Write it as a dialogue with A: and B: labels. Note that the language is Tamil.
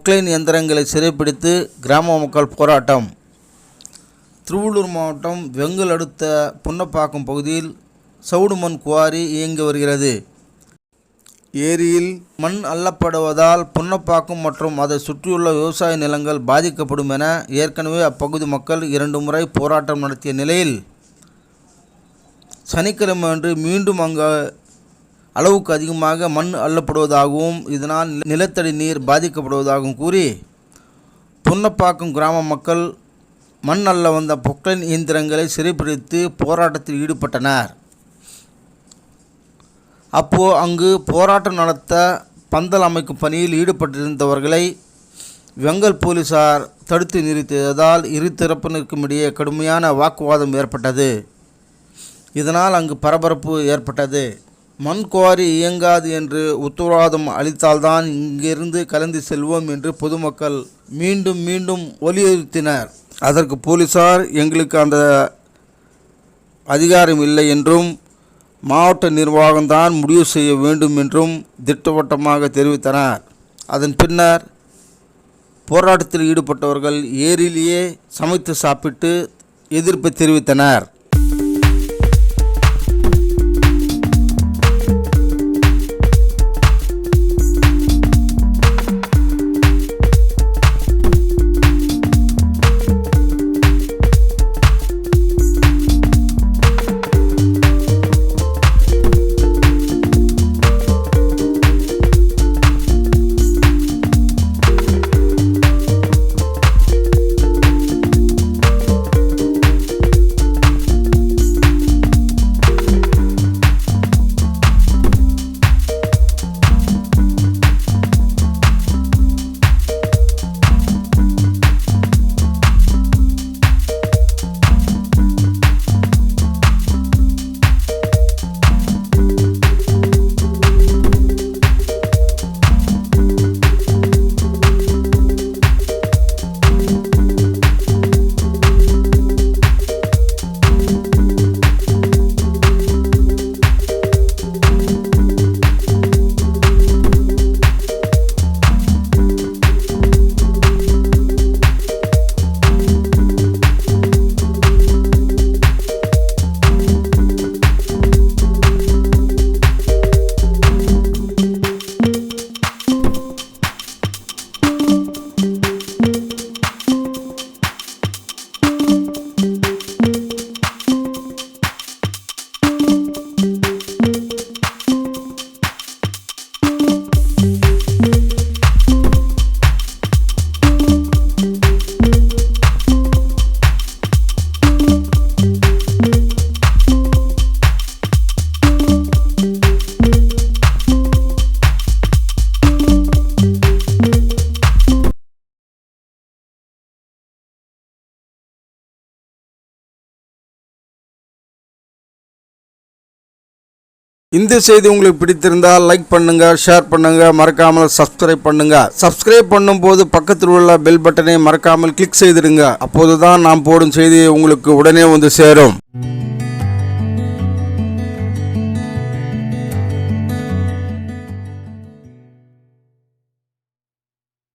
A: பொக்லைன் இயந்திரங்களை சிறைப்பிடித்து கிராம மக்கள் போராட்டம். திருவள்ளூர் மாவட்டம் வெங்கல் அடுத்த புன்னப்பாக்கம் பகுதியில் சவுடு மண் குவாரி இயங்கி வருகிறது. ஏரியில் மண் அள்ளப்படுவதால் புன்னப்பாக்கம் மற்றும் அதை சுற்றியுள்ள விவசாய நிலங்கள் பாதிக்கப்படும் என ஏற்கனவே அப்பகுதி மக்கள் இரண்டு முறை போராட்டம் நடத்திய நிலையில் சனிக்கிழமை அன்று மீண்டும் அங்கு அளவுக்கு அதிகமாக மண் அள்ளப்படுவதாகவும் இதனால் நிலத்தடி நீர் பாதிக்கப்படுவதாகவும் கூறி புன்னப்பாக்கம் கிராம மக்கள் மண் அள்ள வந்த பொக்லைன் இயந்திரங்களை சிறைப்பிடித்து போராட்டத்தில் ஈடுபட்டனர். அப்போது அங்கு போராட்டம் நடத்த பந்தல் அமைக்கும் பணியில் ஈடுபட்டிருந்தவர்களை வெங்கல் போலீசார் தடுத்து நிறுத்தியதால் இரு தரப்பினருக்கும் இடையே கடுமையான வாக்குவாதம் ஏற்பட்டது. இதனால் அங்கு பரபரப்பு ஏற்பட்டது. மண் குவாரி இயங்காது என்று உத்தரவாதம் அளித்தால்தான் இங்கிருந்து கலந்து செல்வோம் என்று பொதுமக்கள் மீண்டும் மீண்டும் வலியுறுத்தினர். அதற்கு போலீசார் எங்களுக்கு அந்த அதிகாரம் இல்லை என்றும் மாவட்ட நிர்வாகம்தான் முடிவு செய்ய வேண்டும் என்றும் திட்டவட்டமாக தெரிவித்தனர். அதன் பின்னர் போராட்டத்தில் ஈடுபட்டவர்கள் ஏரியிலேயே சமைத்து சாப்பிட்டு எதிர்ப்பு தெரிவித்தனர். இந்த செய்தி உங்களுக்கு பிடித்திருந்தால் லைக் பண்ணுங்க ஷேர் பண்ணுங்க மறக்காமல் சப்ஸ்கிரைப் பண்ணுங்க. சப்ஸ்கிரைப் பண்ணும்போது பக்கத்தில் உள்ள பெல் பட்டனை மறக்காமல் கிளிக் செய்திருங்க அப்போதுதான் நாம் போடும் செய்தி உங்களுக்கு உடனே வந்து சேரும்.